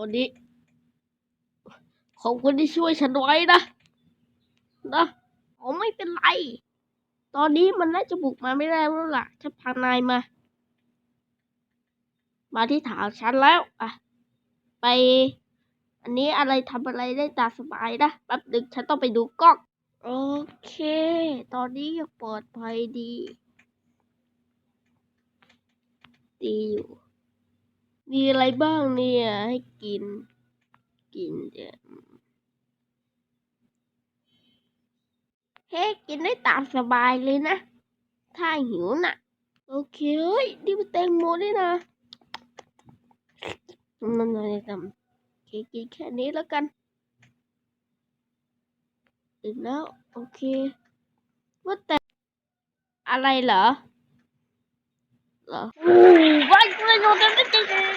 อนนี้ ขอบคุณที่ช่วยฉันไว้นะ นะอ๋อไม่เป็นไร ตอนนี้มันน่าจะบุกมาไม่ได้แล้วล่ะฉันพานายมา มาที่ฐานฉันแล้ว อะ ไป อันนี้อะไรทำอะไรได้ตาสบายนะแป๊บหนึ่งฉันต้องไปดูกล้อง โอเค ตอนนี้ยังปลอดภัยดี ดีอยู่ มีอะไรบ้างเนี่ย ให้กิน กินเดี๋ยเฮ้กินได้ตามสบายเลยนะ ถ้าหิวน่ะ โอเคเฮ้ยนี่มันแตงโมนี่นะนั่นๆทำโอเคกินแค่นี้แล้วกันอิ่มแล้ว โอเคว่าแต่อะไรเหรอเหรอโอ้ว้ายว้ายโดนเต็มจริง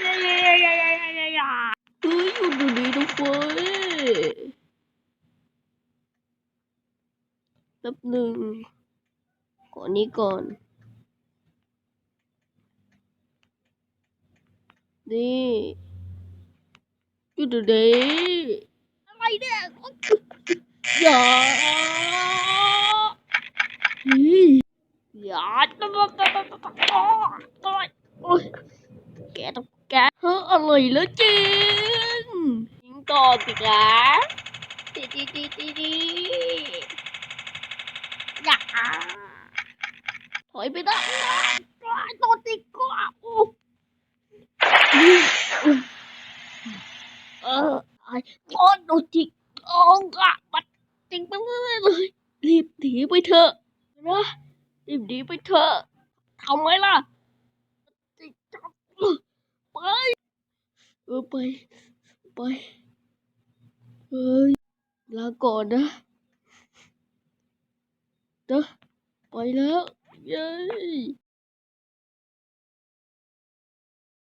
แป๊บหนึ่งขอนี้ก่อน นี่ยูดูดีอะไรเนี่ยอย่านี่อย่าต้องต้องต้องต้องต้องต้องโอ้ยแกต้องแกเฮ้ออร่อยแล้วจริง ยิงต่อสิคะดีดีดีดีดีอย่าถอยไปได้โดนติดก็โอ้เออไอ้ตอนโดนจิกองอะบัดจริงไปเลยเลยรีบหนีไปเถอะนะรีบหนีไปเถอะทำไมล่ะจิกจับไปเออไปไป เฮ้ย ลาก่อนนะเด้อไปแล้ว เย้